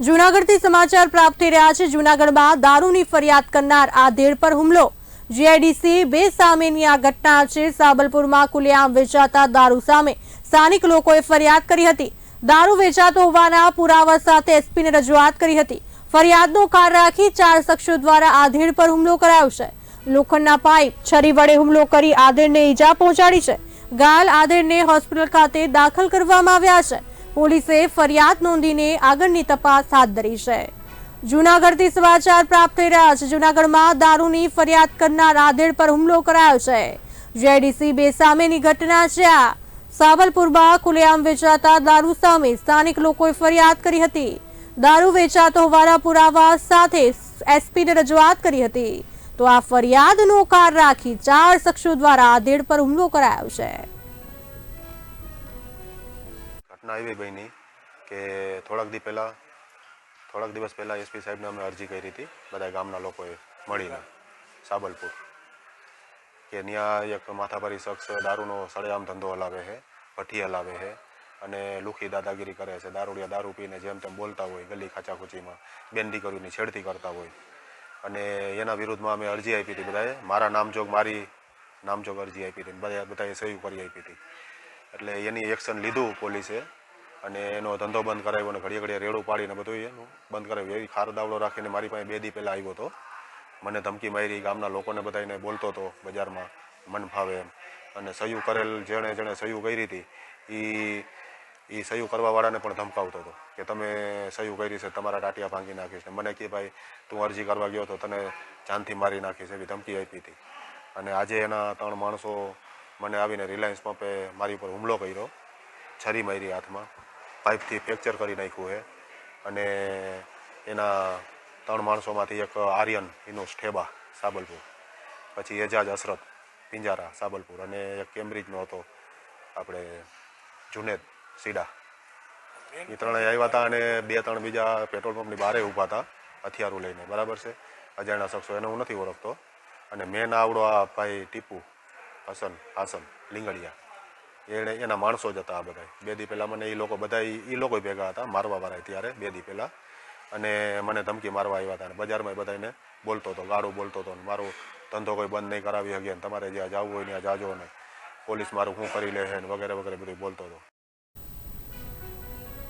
જૂનાગઢથી સમાચાર પ્રાપ્ત થઈ રહ્યા છે. જૂનાગઢમાં દારૂની ફરિયાદ કરનાર આધેડ પર હુમલો. જીઆઈડીસી બે સામેની આ ઘટના છે. સાબલપુરમાં ખુલ્લેઆમ વેચાતા દારૂ સામે સ્થાનિક લોકોએ ફરિયાદ કરી હતી. દારૂ વેચાતો હોવાના પુરાવા સાથે એસપીને રજૂઆત કરી હતી. ફરિયાદનો કાર રાખી ચાર શખ્સો દ્વારા આધેડ પર હુમલો કરાયો છે. લોખંડના પાઇપ, છરી વડે હુમલો કરી આધેડને ઈજા પહોંચાડી છે. ઘાયલ આધેડને હોસ્પિટલ ખાતે દાખલ કરવામાં આવ્યા છે. પોલીસે ફરિયાદ નોંધીને આગળની તપાસ હાથ ધરી છે. જૂનાગઢથી સમાચાર પ્રાપ્ત થઈ રહ્યા છે. જૂનાગઢમાં દારૂની ફરિયાદ કરનાર આધેડ પર હુમલો કરાયો છે. જેડીસી બે સામેની ઘટના છે. આ સાવલપુરમાં ખુલ્લેઆમ વેચાતા દારૂ સામે સ્થાનિક લોકોએ ફરિયાદ કરી હતી. દારૂ વેચાતો હોવાના પુરાવા સાથે એસપીને રજૂઆત કરી હતી. તો આ ફરિયાદનો કાર રાખી ચાર શખ્સો દ્વારા આધેડ પર હુમલો કરાયો છે. ઘટના એવી બની કે થોડાક દી પહેલાં, થોડાક દિવસ પહેલાં એસપી સાહેબને અમે અરજી કરી હતી બધા ગામના લોકોએ મળીને, સાબલપુર. કે ત્યાં એક માથાભારી શખ્સ દારૂનો સળેઆમ ધંધો હલાવે છે, ભઠ્ઠી હલાવે છે અને લુખી દાદાગીરી કરે છે. દારૂડિયા દારૂ પીને જેમ તેમ બોલતા હોય, ગલી ખાચાખૂચીમાં બેન કરીને છેડતી કરતા હોય. અને એના વિરુદ્ધમાં અમે અરજી આપી હતી બધાએ. મારા નામજોગ, મારી નામજોગ અરજી આપી હતી બધા બધાએ સહી કરી આપી હતી. એટલે એની એક્શન લીધું પોલીસે અને એનો ધંધો બંધ કરાવ્યો અને ઘડીએ ઘડીએ રેડું પાડીને બધું એનું બંધ કરાવ્યું. એવી ખાર દાવડો રાખીને મારી પાસે બે દી પહેલાં આવ્યો હતો. મને ધમકી મારી, ગામના લોકોને બધાને બોલતો હતો બજારમાં, મન ફાવે એમ. અને સહયું કરેલ જેણે જેણે સહયું કરી હતી એ એ સહયું કરવાવાળાને પણ ધમકાવતો હતો કે તમે સહયું કરી છે, તમારા ટાટિયા ભાંગી નાખીશ મને કે ભાઈ, તું અરજી કરવા ગયો તો તને જાનથી મારી નાખીશ એવી ધમકી આપી હતી. અને આજે એના ત્રણ માણસો મને આવીને રિલાયન્સ પંપે મારી ઉપર હુમલો કર્યો. છરી મારી હાથમાં. પાઇપથી ફ્રેક્ચર કરી નાખ્યું છે અને એના ત્રણ માણસોમાંથી એક આર્યન, એનું ઠેબા સાબલપુર. પછી એજાજ અસરત, પિંજારા, સાબલપુર અને એક કેમ્બ્રિજનો હતો આપણે જુનેદ, સીડા. એ ત્રણેય આવ્યા હતા અને બે ત્રણ બીજા પેટ્રોલ પંપની બહારે ઊભા હતા, હથિયારો લઈને. બરાબર છે? અજાણ્યા શખ્સો, એને હું નથી ઓળખતો. અને મેન આવડો આ ભાઈ ટીપુ હસન, હાસન, લીંગડિયા. એણે એના માણસો જ હતા આ બધા બે દી પહેલાં મને એ લોકો બધા એ લોકો ભેગા હતા, મારવા વાળા ત્યારે, બે દી પહેલાં. અને મને ધમકી મારવા આવ્યા હતા અને બજારમાં બધાને બોલતો હતો, ગાળું બોલતો હતો ને મારો ધંધો કોઈ બંધ નહીં કરાવી શકીએ તમારે જ્યાં જવું હોય ત્યાં જાજો ને પોલીસ મારું શું કરી લે છે વગેરે વગેરે બધું બોલતો હતો.